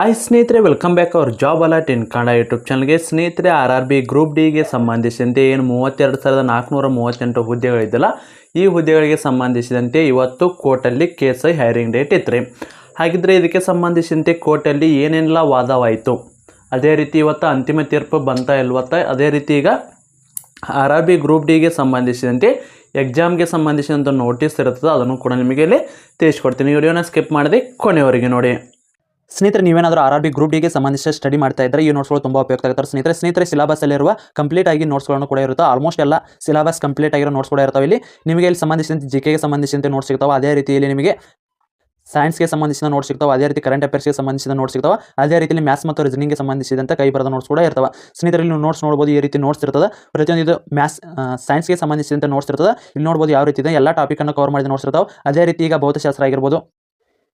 Hi ಸ್ನೇಹಿತರೆ welcome back ಅವ್ರ job alert in Kannada YouTube ಚಾನಲ್ಗೆ ಸ್ನೇಹಿತರೆ ಆರ್ ಆರ್ ಬಿ ಗ್ರೂಪ್ ಡಿಗೆ ಸಂಬಂಧಿಸಿದಂತೆ ಏನು ಮೂವತ್ತೆರಡು ಸಾವಿರದ ನಾಲ್ಕುನೂರ ಮೂವತ್ತೆಂಟು ಹುದ್ದೆಗಳಿದ್ದಲ್ಲ, ಈ ಹುದ್ದೆಗಳಿಗೆ ಸಂಬಂಧಿಸಿದಂತೆ ಇವತ್ತು ಕೋರ್ಟಲ್ಲಿ ಕೇಸ್ ಹೈರಿಂಗ್ ಡೇಟ್ ಇತ್ತು ರೀ ಹಾಗಿದ್ರೆ ಇದಕ್ಕೆ ಸಂಬಂಧಿಸಿದಂತೆ ಕೋರ್ಟಲ್ಲಿ ಏನೆಲ್ಲ ವಾದವಾಯಿತು? ಅದೇ ರೀತಿ ಇವತ್ತು ಅಂತಿಮ ತೀರ್ಪು ಬಂತ ಇಲ್ವತ್ತ ಅದೇ ರೀತಿ ಈಗ ಆರ್ ಆರ್ ಬಿ ಗ್ರೂಪ್ ಡಿಗೆ ಸಂಬಂಧಿಸಿದಂತೆ ಎಕ್ಸಾಮ್ಗೆ ಸಂಬಂಧಿಸಿದಂಥ ನೋಟಿಸ್ ಇರುತ್ತದೆ, ಅದನ್ನು ಕೂಡ ನಿಮಗೆ ಇಲ್ಲಿ ತಿಳಿಸ್ಕೊಡ್ತೀನಿ. ವಿಡಿಯೋನ ಸ್ಕಿಪ್ ಮಾಡಿದೆ ಕೊನೆಯವರೆಗೆ ನೋಡಿ. ಸ್ನೇಹಿತರೆ, ನೀವೇನಾದರೂ ಆರ್ ಆರ್ ಬಿ ಗ್ರೂಪ್ ಡಿಗೆ ಸಂಬಂಧಿಸಿದ ಸ್ಟಡಿ ಮಾಡ್ತಾ ಇದ್ದರೆ ಈ ನೋಟ್ಸ್ಗಳು ತುಂಬ ಉಪಯುಕ್ತ ಆಗುತ್ತೆ. ಸ್ನೇಹಿತರೆ ಸ್ನೇಹಿತರೆ ಸಿಲಬಸ್ಸಲ್ಲಿರುವ ಕಂಪ್ಲೀಟ್ ಆಗಿ ನೋಟ್ಸ್ಗಳನ್ನು ಕೂಡ ಇರುತ್ತೆ? ಆಲ್ಮೋಸ್ಟ್ ಎಲ್ಲ ಸಿಲಬಸ್ ಕಂಪ್ಲೀಟ್ ಆಗಿರೋ ನೋಟ್ಸ್ ಕೂಡ ಇರ್ತಾವೆ. ಇಲ್ಲಿ ನಿಮಗೆ ಇಲ್ಲಿ ಸಂಬಂಧಿಸಿದಂತೆ ಜಿ ಕೆಗೆ ಸಂಬಂಧಿಸಿದಂತೆ ನೋಟ್ಸ್ ಸಿಗ್ತಾವೆ. ಅದೇ ರೀತಿಯಲ್ಲಿ ನಿಮಗೆ ಸೈನ್ಸ್ಗೆ ಸಂಬಂಧಿಸಿದ ನೋಟ್ಸ್ ಸಿಗ್ತಾವೆ. ಅದೇ ರೀತಿ ಕರೆಂಟ್ ಅಫೇರ್ಸ್ಗೆ ಸಂಬಂಧಿಸಿದ ನೋಟ್ಸ್ ಸಿಗ್ತಾವೆ. ಅದೇ ರೀತಿಯಲ್ಲಿ ಮ್ಯಾಥ್ಸ್ ಮತ್ತು ರೀಸನಿಂಗ್ಗೆ ಸಂಬಂಧಿಸಿದಂತೆ ಕೈ ಬರದ ನೋಟ್ಸ್ ಕೂಡ ಇರ್ತವೆ. ಸ್ನೇಹಿತರೆ, ಇಲ್ಲಿ ನೀವು ನೋಟ್ಸ್ ನೋಡ್ಬೋದು ಈ ರೀತಿ ನೋಟ್ಸ್ ಇರ್ತದೆ. ಪ್ರತಿಯೊಂದು ಇದು ಮ್ಯಾಥ್ಸ್ ಸೈನ್ಸ್ಗೆ ಸಂಬಂಧಿಸಿದಂತೆ ನೋಟ್ಸ್ ಇರ್ತದೆ. ಇಲ್ಲಿ ನೋಡ್ಬೋದು ಯಾವ ರೀತಿ ಇದೆ. ಎಲ್ಲ ಟಾಪಿಕನ್ನು ಕವರ್ ಮಾಡಿದ ನೋಟ್ಸ್ ಇರ್ತಾವೆ. ಅದೇ ರೀತಿ ಈಗ ಭೌತಶಾಸ್ತ್ರ ಆಗಿರ್ಬೋದು.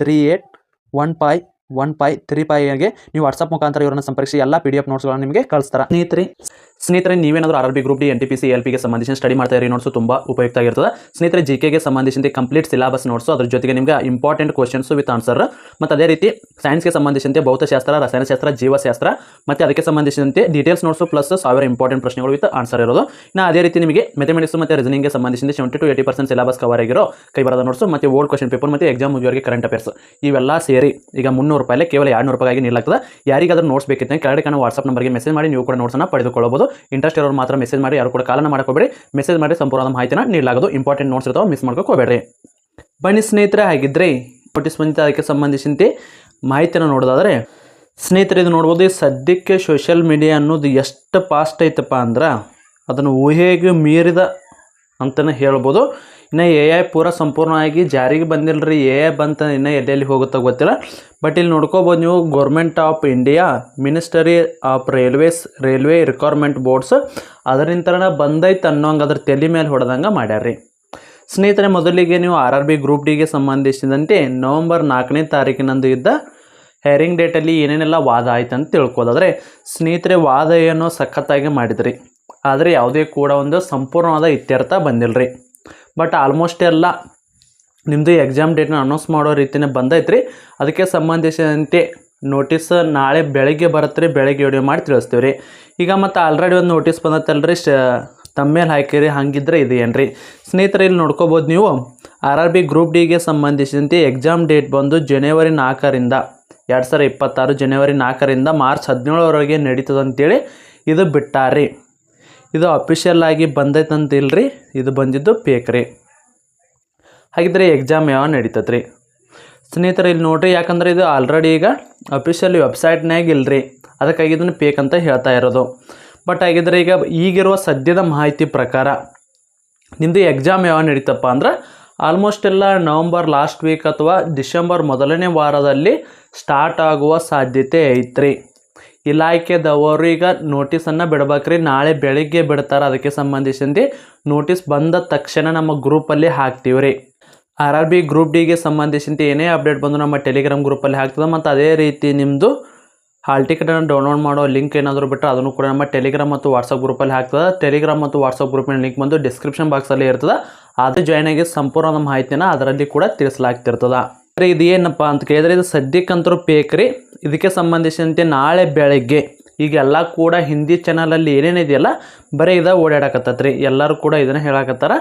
three eight one five one five three ಪೈಗೆ ನೀವು ವಾಟ್ಸಪ್ ಮುಖಾಂತರ ಇವರನ್ನು ಸಂಪರ್ಕಿಸಿ, ಎಲ್ಲ ಪಿ ಡಿ ಎಫ್ ನೋಟ್ಸ್ಗಳನ್ನು ನಿಮಗೆ ಕಳಿಸ್ತಾರೆ. ಸ್ನೇಹಿತರೆ ಸ್ನೇಹಿತರೆ, ನೀವೇನಾದರೂ R B group D N T P C L ಪಿಗೆ ಸಂಬಂಧಿಸಿದ ಸ್ಟಡಿ ಮಾಡ್ತಾ ಇರೋ ನೋಟ್ಸು ತುಂಬ ಉಪಯುಕ್ತ ಆಗಿರ್ತದೆ. ಸ್ನೇಹಿತರೆ ಜಿ ಕೆಗೆ ಸಂಬಂಧಿಸಿದಂತೆ ಕಂಪ್ಲೀಟ್ ಸಿಲಬಸ್ ನೋಟ್ಸು ಅದ್ರ ಜೊತೆಗೆ ನಿಮಗೆ ಇಂಪಾರ್ಟೆಂಟ್ ಕ್ವಶನ್ಸ್ ವಿತ್ ಆನ್ಸರ್ ಮತ್ತು ಅದೇ ರೀತಿ ಸೈನ್ಸ್ಗೆ ಸಂಬಂಧಿಸಿದಂತೆ ಭೌತಶಾಸ್ತ್ರ, ರಸಾಯನಶಾಸ್ತ್ರ, ಜೀವಶಾಸ್ತ್ರ, ಮತ್ತು ಅದಕ್ಕೆ ಸಂಬಂಧಿಸಿದಂತೆ ಡೀಟೇಲ್ಸ್ ನೋಟ್ಸು ಪ್ಲಸ್ ಸಾವಿರ ಇಂಪಾರ್ಟೆಂಟ್ ಪ್ರಶ್ನೆಗಳು ವಿತ್ ಆನ್ಸರ್ ಇರೋದು. ಇನ್ನು ಅದೇ ರೀತಿ ನಿಮಗೆ ಮೆಥಮೆಟಿಕ್ಸ್ ಮತ್ತು ರೀಸನಿಂಗ್ಗೆ ಸಂಬಂಧಿಸಿದಂತೆ seventy to eighty percent syllabus cover ಆಗಿರೋ ಕೈ ಬರದ ನೋಟ್ಸು ಮತ್ತು ಓಲ್ಡ್ ಕ್ವಶನ್ ಪೇಪರ್ ಮತ್ತು ಎಕ್ಸಾಮ್ ಮುಗಿಯೋರಿಗೆ ಕರೆಂಟ್ ಅಫೇರ್ಸ್ ಇವೆಲ್ಲ ಸೇರಿ ಈಗ ಮುನ್ನೂರು ರೂಪಾಯಿ ಕೇವಲ ಎರಡು ನೂರು ರೂಪಾಯಿಗೆ ನೀಡಲಾಗ್ತದೆ. ಯಾರಿಗಾದ್ರೂ ನೋಟ್ಸ್ ಬೇಕಿತ್ತು ಕೆಳಗಡೆ ಕಾಣೋ ವಾಟ್ಸಪ್ ನಂಬರ್ಗೆ ಮೆಸೇಜ್ ಮಾಡಿ, ನೀವು ಕೂಡ ನೋಟ್ಸನ್ನು ಪಡೆದುಕೊಳ್ಳಬಹುದು. ಇಂಟ್ರೆಸ್ಟ್ ಇರೋರು ಮಾತ್ರ ಮೆಸೇಜ್ ಮಾಡಿ, ಯಾರು ಕೂಡ ಕಾಲನ ಮಾಡ್ಕೋಬೇಡಿ ಮೆಸೇಜ್ ಮಾಡಿ ಸಂಪೂರ್ಣ ಮಾಹಿತಿನ ನೀಡಲಾಗೋದು. ಇಂಪಾರ್ಟೆಂಟ್ ನೋಟ್ಸ್ ಇರ್ತಾವೆ ಮಿಸ್ ಮಾಡ್ಕೋಬೇಡ್ರಿ ಬನ್ನಿ ಸ್ನೇಹಿತರೆ, ಹಾಗಿದ್ರೆ ನೋಟಿಸ್ ಬಂದಿದೆ ಅದಕ್ಕೆ ಸಂಬಂಧಿಸಿದಂತೆ ಮಾಹಿತಿಯನ್ನು ನೋಡೋದಾದರೆ, ಸ್ನೇಹಿತರೆ, ಇದು ನೋಡ್ಬೋದು ಸದ್ಯಕ್ಕೆ ಸೋಷಿಯಲ್ ಮೀಡಿಯಾ ಅನ್ನೋದು ಎಷ್ಟು ಫಾಸ್ಟ್ ಐತಪ್ಪ ಅಂದ್ರೆ, ಅದನ್ನು ಊಹೆಗೆ ಮೀರಿದ ಅಂತಲೇ ಹೇಳ್ಬೋದು. ಇನ್ನು ಎ ಐ ಪೂರ ಸಂಪೂರ್ಣವಾಗಿ ಜಾರಿಗೆ ಬಂದಿಲ್ಲ ರೀ ಎ ಐ ಬಂತ ಇನ್ನು ಎಲ್ಲೆಲ್ಲಿ ಹೋಗುತ್ತೋ ಗೊತ್ತಿಲ್ಲ. ಬಟ್ ಇಲ್ಲಿ ನೋಡ್ಕೋಬೋದು ನೀವು government of India ministry of railways railway requirement boards ಅದರಿಂದನ ಬಂದೈತೆ ಅನ್ನೋಂಗೆ ಅದ್ರ ತಲೆ ಮೇಲೆ ಹೊಡೆದಂಗೆ ಮಾಡ್ಯಾರ್ರಿ. ಸ್ನೇಹಿತರೆ, ಮೊದಲಿಗೆ ನೀವು ಆರ್ ಆರ್ ಬಿ ಗ್ರೂಪ್ ಡಿಗೆ ಸಂಬಂಧಿಸಿದಂತೆ ನವೆಂಬರ್ ನಾಲ್ಕನೇ ತಾರೀಕಿನಂದು ಇದ್ದ ಹೇರಿಂಗ್ ಡೇಟಲ್ಲಿ ಏನೇನೆಲ್ಲ ವಾದ ಆಯ್ತು ಅಂತ ತಿಳ್ಕೊಳ್ಳೋದಾದ್ರೆ ಸ್ನೇಹಿತರೆ, ವಾದ ಏನೋ ಸಖತ್ತಾಗಿ ಮಾಡಿದ್ರಿ. ಆದರೆ ಯಾವುದೇ ಕೂಡ ಒಂದು ಸಂಪೂರ್ಣವಾದ ಇತ್ಯರ್ಥ ಬಂದಿಲ್ಲ ರೀ ಬಟ್ ಆಲ್ಮೋಸ್ಟ್ ಎಲ್ಲ ನಿಮ್ಮದು ಎಕ್ಸಾಮ್ ಡೇಟ್ನ ಅನೌನ್ಸ್ ಮಾಡೋ ರೀತಿಯೇ ಬಂದೈತ್ರಿ. ಅದಕ್ಕೆ ಸಂಬಂಧಿಸಿದಂತೆ ನೋಟಿಸ್ ನಾಳೆ ಬೆಳಗ್ಗೆ ಬರುತ್ತೆ ಬೆಳಗ್ಗೆ ವಿಡಿಯೋ ಮಾಡಿ ತಿಳಿಸ್ತೀವಿ ರೀ ಈಗ ಮತ್ತು ಆಲ್ರೆಡಿ ಒಂದು ನೋಟಿಸ್ ಬಂದತ್ತಲ್ರಿ ಶ ತಮ್ಮೇಲೆ ಹಾಕಿರಿ, ಹಾಗಿದ್ರೆ ಇದು ಏನು ರೀ ಸ್ನೇಹಿತರೆ, ಇಲ್ಲಿ ನೋಡ್ಕೋಬೋದು ನೀವು. ಆರ್ ಆರ್ ಬಿ ಗ್ರೂಪ್ ಡಿಗೆ ಸಂಬಂಧಿಸಿದಂತೆ ಎಕ್ಸಾಮ್ ಡೇಟ್ ಬಂದು ಜನವರಿ ನಾಲ್ಕರಿಂದ, ಎರಡು ಸಾವಿರ ಇಪ್ಪತ್ತಾರು ಜನವರಿ ನಾಲ್ಕರಿಂದ ಮಾರ್ಚ್ ಹದಿನೇಳರವರೆಗೆ ನಡೀತದಂತೇಳಿ ಇದು ಬಿಟ್ಟಾರಿ ಇದು ಅಫಿಷಿಯಲ್ ಆಗಿ ಬಂದೈತಂತ ಇಲ್ರಿ. ಇದು ಬಂದಿದ್ದು ಪೇಕ್ ರೀ. ಹಾಗಿದ್ರೆ ಎಕ್ಸಾಮ್ ಯಾವ ನಡೀತದೆ ರೀ? ಸ್ನೇಹಿತರೆ, ಇಲ್ಲಿ ನೋಡ್ರಿ, ಯಾಕಂದ್ರೆ ಇದು ಆಲ್ರೆಡಿ ಈಗ ಅಫಿಷಿಯಲ್ ವೆಬ್ಸೈಟ್ನಾಗ ಇಲ್ರಿ. ಅದಕ್ಕಾಗಿ ಇದನ್ನು ಪೇಕ್ ಅಂತ ಹೇಳ್ತಾ ಇರೋದು. ಬಟ್ ಹಾಗಿದ್ರೆ ಈಗ ಈಗಿರುವ ಸದ್ಯದ ಮಾಹಿತಿ ಪ್ರಕಾರ ನಿಮ್ಮದು ಎಕ್ಸಾಮ್ ಯಾವ ನಡೀತಪ್ಪ ಅಂದ್ರೆ ಆಲ್ಮೋಸ್ಟ್ ಎಲ್ಲ ನವಂಬರ್ ಲಾಸ್ಟ್ ವೀಕ್ ಅಥವಾ ಡಿಸೆಂಬರ್ ಮೊದಲನೇ ವಾರದಲ್ಲಿ ಸ್ಟಾರ್ಟ್ ಆಗುವ ಸಾಧ್ಯತೆ ಐತ್ರಿ. ಇಲಾಖೆದವರು ಈಗ ನೋಟಿಸನ್ನು ಬಿಡ್ಬೇಕ್ರಿ. ನಾಳೆ ಬೆಳಿಗ್ಗೆ ಬಿಡ್ತಾರೆ. ಅದಕ್ಕೆ ಸಂಬಂಧಿಸಿದಂತೆ ನೋಟಿಸ್ ಬಂದ ತಕ್ಷಣ ನಮ್ಮ ಗ್ರೂಪಲ್ಲಿ ಹಾಕ್ತೀವಿ ರೀ ಆರ್ ಆರ್ ಬಿ ಗ್ರೂಪ್ ಡಿಗೆ ಸಂಬಂಧಿಸಿದಂತೆ ಏನೇ ಅಪ್ಡೇಟ್ ಬಂದು ನಮ್ಮ ಟೆಲಿಗ್ರಾಮ್ ಗ್ರೂಪಲ್ಲಿ ಹಾಕ್ತದೆ. ಮತ್ತು ಅದೇ ರೀತಿ ನಿಮ್ಮದು ಹಾಲ್ ಟಿಕೆಟನ್ನು ಡೌನ್ಲೋಡ್ ಮಾಡೋ ಲಿಂಕ್ ಏನಾದರೂ ಬಿಟ್ಟರೆ ಅದನ್ನು ಕೂಡ ನಮ್ಮ ಟೆಲಿಗ್ರಾಮ್ ಮತ್ತು ವಾಟ್ಸಪ್ ಗ್ರೂಪಲ್ಲಿ ಹಾಕ್ತದೆ. ಟೆಲಿಗ್ರಾಮ್ ಮತ್ತು ವಾಟ್ಸಪ್ ಗ್ರೂಪಿನ ಲಿಂಕ್ ಬಂದು ಡಿಸ್ಕ್ರಿಪ್ಷನ್ ಬಾಕ್ಸಲ್ಲಿ ಇರ್ತದೆ. ಅದು ಜಾಯ್ನ್ ಆಗಿ ಸಂಪೂರ್ಣ ಮಾಹಿತಿನ ಅದರಲ್ಲಿ ಕೂಡ ತಿಳಿಸಲಾಗ್ತಿರ್ತದೆ. ಇದು ಏನಪ್ಪ ಅಂತ ಕೇಳಿದ್ರೆ ಇದು ಸದ್ಯಕ್ಕಂತರೂ ಬೇಕ್ರಿ ಇದಕ್ಕೆ ಸಂಬಂಧಿಸಿದಂತೆ ನಾಳೆ ಬೆಳಗ್ಗೆ ಈಗ ಎಲ್ಲ ಕೂಡ ಹಿಂದಿ ಚಾನಲಲ್ಲಿ ಏನೇನಿದೆಯಲ್ಲ ಬರೀ ಇದು ಓಡಾಡಕತ್ತೈತೆ ರೀ. ಎಲ್ಲರೂ ಕೂಡ ಇದನ್ನು ಹೇಳಕತ್ತಾರ.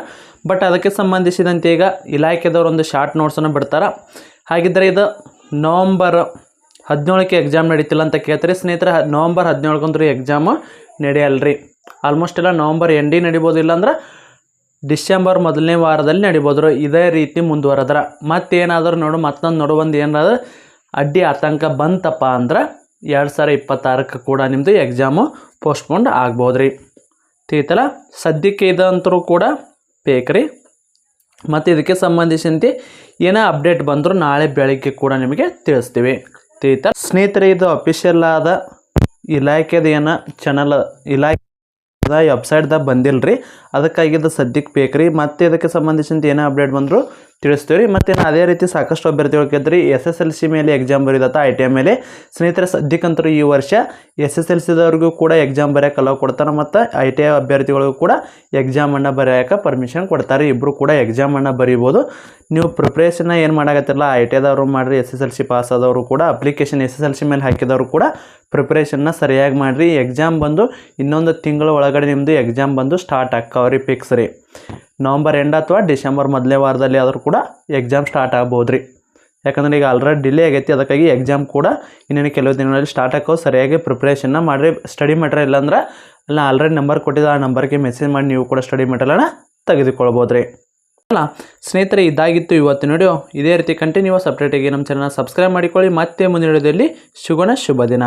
ಬಟ್ ಅದಕ್ಕೆ ಸಂಬಂಧಿಸಿದಂತೆ ಈಗ ಇಲಾಖೆದವ್ರು ಒಂದು ಶಾರ್ಟ್ ನೋಟ್ಸನ್ನು ಬಿಡ್ತಾರೆ. ಹಾಗಿದ್ರೆ ಇದು ನವಂಬರ್ ಹದಿನೇಳಕ್ಕೆ ಎಕ್ಸಾಮ್ ನಡೀತಿಲ್ಲ ಅಂತ ಕೇಳ್ತಾರೆ. ಸ್ನೇಹಿತರೆ ನವಂಬರ್ ಹದಿನೇಳಕ್ಕಂತೂ ಎಕ್ಸಾಮ್ ನಡೆಯಲ್ಲ ರೀ ಆಲ್ಮೋಸ್ಟ್ ಎಲ್ಲ ನವಂಬರ್ ಎಂಡಿ ನಡಿಬೋದು ಇಲ್ಲಾಂದ್ರೆ ಡಿಸೆಂಬರ್ ಮೊದಲನೇ ವಾರದಲ್ಲಿ ನಡಿಬೋದ್ರು ಇದೇ ರೀತಿ ಮುಂದುವರೆದ್ರೆ. ಮತ್ತೇನಾದರೂ ನೋಡು, ಮತ್ತೊಂದು ನೋಡು, ಒಂದು ಏನಾದ್ರು ಅಡ್ಡಿ ಆತಂಕ ಬಂತಪ್ಪ ಅಂದ್ರೆ ಎರಡು ಸಾವಿರ ಇಪ್ಪತ್ತಾರಕ್ಕೆ ಕೂಡ ನಿಮ್ಮದು ಎಕ್ಸಾಮು ಪೋಸ್ಟ್ಪೋಂಡ್ ಆಗ್ಬೋದು ರೀ ತೀತಲ ಸದ್ಯಕ್ಕೆ ಇದಂತರೂ ಕೂಡ ಬೇಕ್ರಿ ಮತ್ತು ಇದಕ್ಕೆ ಸಂಬಂಧಿಸಿದಂತೆ ಏನೇ ಅಪ್ಡೇಟ್ ಬಂದರೂ ನಾಳೆ ಬೆಳಗ್ಗೆ ಕೂಡ ನಿಮಗೆ ತಿಳಿಸ್ತೀವಿ. ತೀತ ಸ್ನೇಹಿತರೆ, ಇದು ಅಫಿಷಿಯಲ್ ಆದ ಇಲಾಖೆದ ಏನ ಚಾನಲ್ ಇಲಾಖೆ ವೆಬ್ಸೈಟ್ದಾಗ ಬಂದಿಲ್ಲ ರೀ ಅದಕ್ಕಾಗಿ ಇದು ಸದ್ಯಕ್ಕೆ ಬೇಕು ರೀ ಮತ್ತು ಇದಕ್ಕೆ ಸಂಬಂಧಿಸಿದ ಏನೇ ಅಪ್ಡೇಟ್ ಬಂದರೂ ತಿಳಿಸ್ತೀವಿ ರೀ ಮತ್ತು ಅದೇ ರೀತಿ ಸಾಕಷ್ಟು ಅಭ್ಯರ್ಥಿಗಳು ಕೇಳಿದ್ರಿ ಎಸ್ ಎಸ್ ಎಲ್ ಸಿ ಮೇಲೆ ಎಕ್ಸಾಮ್ ಬರೀದತ್ತ ಐ ಟಿ ಐ ಮೇಲೆ. ಸ್ನೇಹಿತರೆ, ಸದ್ಯಕ್ಕಂತರೂ ಈ ವರ್ಷ ಎಸ್ ಎಸ್ ಎಲ್ ಸಿದವ್ರಿಗೂ ಕೂಡ ಎಕ್ಸಾಮ್ ಬರೆಯೋಕೆ ಅಲೋ ಕೊಡ್ತಾರೆ ಮತ್ತು ಐ ಟಿ ಐ ಅಭ್ಯರ್ಥಿಗಳಿಗೂ ಕೂಡ ಎಕ್ಸಾಮನ್ನು ಬರೆಯೋಕೆ ಪರ್ಮಿಷನ್ ಕೊಡ್ತಾರೆ ಇಬ್ಬರು ಕೂಡ ಎಕ್ಸಾಮನ್ನು ಬರೀಬೋದು. ನೀವು ಪ್ರಿಪ್ರೇಷನ್ನ ಏನು ಮಾಡಾಕತ್ತಿರಲ್ಲ ಐ ಟಿ ಐದವರು ಮಾಡಿರಿ S S L C pass ಆದವರು ಕೂಡ application S S L C ಮೇಲೆ ಹಾಕಿದವರು ಕೂಡ ಪ್ರಿಪ್ರೇಷನ್ನ ಸರಿಯಾಗಿ ಮಾಡಿರಿ. ಎಕ್ಸಾಮ್ ಬಂದು ಇನ್ನೊಂದು ತಿಂಗಳ ಒಳಗಡೆ ನಿಮ್ಮದು ಎಕ್ಸಾಮ್ ಬಂದು ಸ್ಟಾರ್ಟ್ ಆಕ್ಕವ್ರಿ ಫಿಕ್ಸ್ ರೀ. ನವಂಬರ್ ಎಂಡ್ ಅಥವಾ ಡಿಸೆಂಬರ್ ಮೊದಲನೇ ವಾರದಲ್ಲಿ ಆದರೂ ಕೂಡ ಎಕ್ಸಾಮ್ ಸ್ಟಾರ್ಟ್ ಆಗ್ಬೋದು ರೀ ಯಾಕಂದರೆ ಈಗ ಆಲ್ರೆಡಿ ಡಿಲೇ ಆಗೈತಿ, ಅದಕ್ಕಾಗಿ ಎಕ್ಸಾಮ್ ಕೂಡ ಇನ್ನೇನು ಕೆಲವು ದಿನಗಳಲ್ಲಿ ಸ್ಟಾರ್ಟ್ ಆಕೋ ಸರಿಯಾಗಿ ಪ್ರಿಪ್ರೇಷನ್ನ ಮಾಡಿರಿ. ಸ್ಟಡಿ ಮೆಟೀರಿಯಲ್ ಇಲ್ಲಾಂದ್ರೆ ಅಲ್ಲ ಆಲ್ರೆಡಿ ನಂಬರ್ ಕೊಟ್ಟಿದ್ದ ಆ ನಂಬರ್ಗೆ ಮೆಸೇಜ್ ಮಾಡಿ ನೀವು ಕೂಡ ಸ್ಟಡಿ ಮೆಟೀರಿಯಲ್ನ ತೆಗೆದುಕೊಳ್ಬೋದು ರೀ ಅಲ್ಲ, ಸ್ನೇಹಿತರೆ, ಇದಾಗಿತ್ತು ಇವತ್ತು ವಿಡಿಯೋ ಇದೇ ರೀತಿ ಕಂಟಿನ್ಯೂಸ್ ಅಪ್ಡೇಟಿಗೆ ನಮ್ಮ ಚಾನಲ್ ಸಬ್ಸ್ಕ್ರೈಬ್ ಮಾಡಿಕೊಳ್ಳಿ. ಮತ್ತೆ ಮುಂದಿನ ವಿಡಿಯೋದಲ್ಲಿ ಶುಭ ದಿನ.